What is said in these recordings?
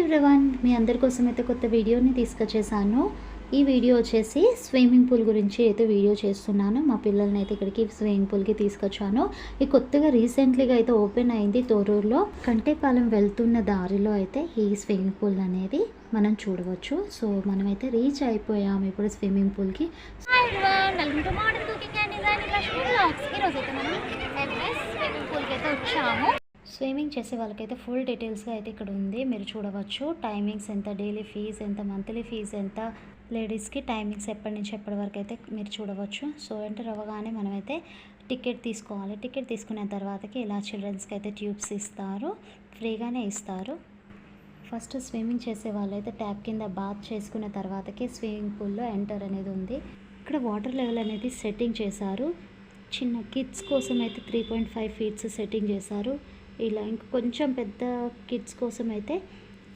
Everyone మీ అందరి కోసం అయితే కొత్త వీడియోని తీసుకొచ్చేసాను. ఈ వీడియో వచ్చేసి స్విమ్మింగ్ పూల్ గురించి అయితే వీడియో చేస్తున్నాను. మా పిల్లల్ని అయితే ఇక్కడికి స్విమ్మింగ్ పూల్కి తీసుకొచ్చాను. ఈ కొత్తగా రీసెంట్లీగా అయితే ఓపెన్ అయింది తోరూరులో. కంటేపాలెం వెళ్తున్న దారిలో అయితే ఈ స్విమ్మింగ్ పూల్ అనేది మనం చూడవచ్చు. సో మనమైతే రీచ్ అయిపోయాము ఇప్పుడు స్విమ్మింగ్ పూల్కి. ఈరోజు అయితే మనం స్విమ్మింగ్ పూల్కి అయితే వచ్చాము. స్విమ్మింగ్ చేసే వాళ్ళకైతే ఫుల్ డీటెయిల్స్గా అయితే ఇక్కడ ఉంది. మీరు చూడవచ్చు టైమింగ్స్ ఎంత డైలీ ఫీజ్ ఎంత మంత్లీ ఫీజ్ ఎంత లేడీస్కి టైమింగ్స్ ఎప్పటి నుంచి ఎప్పటి వరకు అయితే మీరు చూడవచ్చు. సో ఎంటర్ అవ్వగానే మనమైతే టికెట్ తీసుకోవాలి. టికెట్ తీసుకున్న తర్వాతకి ఇలా చిల్డ్రన్స్కి అయితే ట్యూబ్స్ ఇస్తారు. ఫ్రీగానే ఇస్తారు. ఫస్ట్ స్విమ్మింగ్ చేసే వాళ్ళైతే ట్యాప్ కింద బాత్ చేసుకున్న తర్వాతకి స్విమ్మింగ్ పూల్లో ఎంటర్ అనేది ఉంది. ఇక్కడ వాటర్ లెవెల్ అనేది సెట్టింగ్ చేశారు. చిన్న కిడ్స్ కోసం అయితే three point five feets setting చేశారు. ఇలా ఇంక కొంచెం పెద్ద కిడ్స్ కోసం అయితే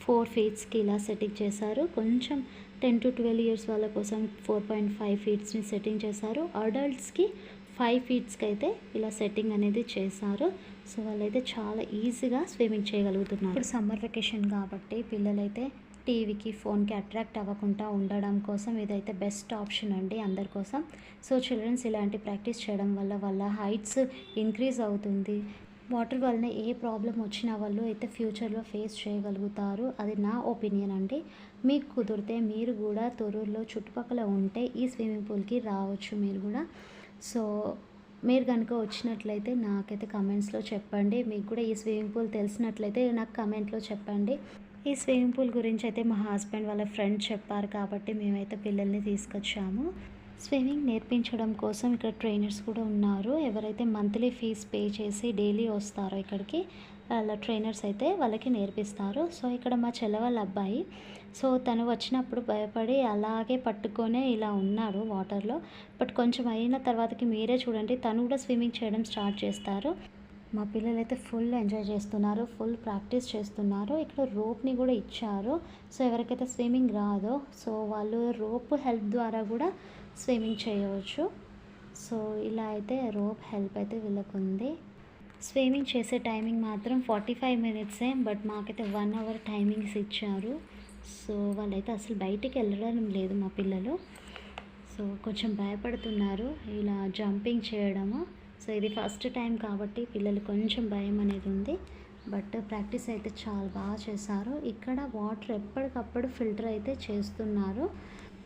ఫోర్ ఫీట్స్కి ఇలా సెట్టింగ్ చేశారు. కొంచెం టెన్ టు ట్వెల్వ్ ఇయర్స్ వాళ్ళ కోసం ఫోర్ పాయింట్ ఫైవ్ ఫీట్స్ని సెట్టింగ్ చేశారు. అడల్ట్స్కి ఫైవ్ ఫీట్స్కి అయితే ఇలా సెట్టింగ్ అనేది చేశారు. సో వాళ్ళైతే చాలా ఈజీగా స్విమ్మింగ్ చేయగలుగుతున్నారు. ఇప్పుడు సమ్మర్ వెకేషన్ కాబట్టి పిల్లలైతే టీవీకి ఫోన్కి అట్రాక్ట్ అవ్వకుండా ఉండడం కోసం ఇదైతే బెస్ట్ ఆప్షన్ అండి అందరి కోసం. సో చిల్డ్రన్స్ ఇలాంటి ప్రాక్టీస్ చేయడం వల్ల వాళ్ళ హైట్స్ ఇంక్రీజ్ అవుతుంది. వాటర్ వలన ఏ ప్రాబ్లం వచ్చినా వాళ్ళు అయితే ఫ్యూచర్లో ఫేస్ చేయగలుగుతారు. అది నా ఒపీనియన్ అండి. మీకు కుదిరితే మీరు కూడా తొరూరులో చుట్టుపక్కల ఉంటే ఈ స్విమ్మింగ్ పూల్కి రావచ్చు మీరు కూడా. సో మీరు కనుక వచ్చినట్లయితే నాకైతే కమెంట్స్లో చెప్పండి. మీకు కూడా ఈ స్విమ్మింగ్ పూల్ తెలిసినట్లయితే నాకు కమెంట్లో చెప్పండి. ఈ స్విమ్మింగ్ పూల్ గురించి అయితే మా హస్బెండ్ వాళ్ళ ఫ్రెండ్ చెప్పారు కాబట్టి మేమైతే పిల్లల్ని తీసుకొచ్చాము. స్విమ్మింగ్ నేర్పించడం కోసం ఇక్కడ ట్రైనర్స్ కూడా ఉన్నారు. ఎవరైతే మంత్లీ ఫీజ్ పే చేసి డైలీ వస్తారో ఇక్కడికి వాళ్ళ ట్రైనర్స్ అయితే వాళ్ళకి నేర్పిస్తారు. సో ఇక్కడ మా చెల్లవాళ్ళ అబ్బాయి సో తను వచ్చినప్పుడు భయపడి అలాగే పట్టుకొనే ఇలా ఉన్నాడు వాటర్లో. బట్ కొంచెం అయిన తర్వాతకి మీరే చూడండి తను కూడా స్విమ్మింగ్ చేయడం స్టార్ట్ చేస్తారు. మా పిల్లలు అయితే ఫుల్ ఎంజాయ్ చేస్తున్నారు ఫుల్ ప్రాక్టీస్ చేస్తున్నారు. ఇక్కడ రోప్ని కూడా ఇచ్చారు. సో ఎవరికైతే స్విమ్మింగ్ రాదో సో వాళ్ళు రోప్ హెల్ప్ ద్వారా కూడా స్విమ్మింగ్ చేయవచ్చు. సో ఇలా అయితే రోప్ హెల్ప్ అయితే వీళ్ళకు ఉంది స్విమ్మింగ్ చేసే టైమింగ్ మాత్రం ఫార్టీ ఫైవ్ మినిట్సే బట్ మాకైతే వన్ అవర్ టైమింగ్స్ ఇచ్చారు. సో వాళ్ళైతే అసలు బయటికి వెళ్ళడం లేదు మా పిల్లలు. సో కొంచెం భయపడుతున్నారు. ఇలా జంపింగ్ చేయడము. సో ఇది ఫస్ట్ టైం కాబట్టి పిల్లలు కొంచెం భయం అనేది ఉంది. బట్ ప్రాక్టీస్ అయితే చాలా బాగా చేశారు. ఇక్కడ వాటర్ ఎప్పటికప్పుడు ఫిల్టర్ అయితే చేస్తున్నారు.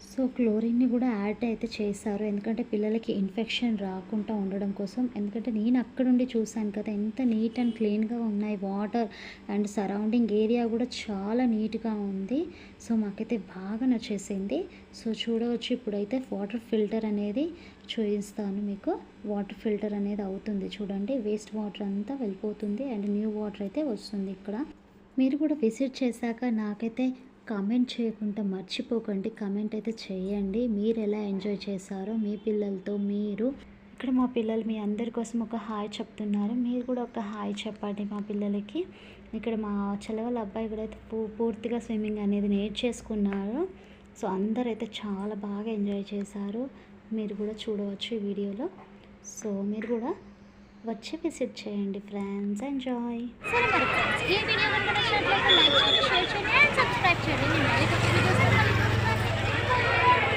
సో క్లోరిన్ని కూడా యాడ్ అయితే చేశారు. ఎందుకంటే పిల్లలకి ఇన్ఫెక్షన్ రాకుండా ఉండడం కోసం. ఎందుకంటే నేను అక్కడుండి చూశాను కదా ఎంత నీట్ అండ్ క్లీన్గా ఉన్నాయి. వాటర్ అండ్ సరౌండింగ్ ఏరియా కూడా చాలా నీట్గా ఉంది. సో మాకైతే బాగా నచ్చేసింది. సో చూడవచ్చు ఇప్పుడైతే వాటర్ ఫిల్టర్ అనేది చూపిస్తాను మీకు. వాటర్ ఫిల్టర్ అనేది అవుతుంది చూడండి. వేస్ట్ వాటర్ అంతా వెళ్ళిపోతుంది అండ్ న్యూ వాటర్ అయితే వస్తుంది ఇక్కడ. మీరు కూడా విజిట్ చేశాక నాకైతే కామెంట్ చేయకుండా మర్చిపోకండి. కామెంట్ అయితే చేయండి. మీరు ఎలా ఎంజాయ్ చేశారో మీ పిల్లలతో మీరు. ఇక్కడ మా పిల్లలు మీ అందరి కోసం ఒక హాయ్ చెప్తున్నారు. మీరు కూడా ఒక హాయ్ చెప్పండి మా పిల్లలకి. ఇక్కడ మా చెలవల అబ్బాయి కూడా అయితే పూర్తిగా స్విమ్మింగ్ అనేది నేర్చేసుకున్నారు. సో అందరూ అయితే చాలా బాగా ఎంజాయ్ చేశారు. మీరు కూడా చూడవచ్చు ఈ వీడియోలో. సో మీరు కూడా వచ్చి విజిట్ చేయండి ఫ్రెండ్స్. ఎంజాయ్! Gracias.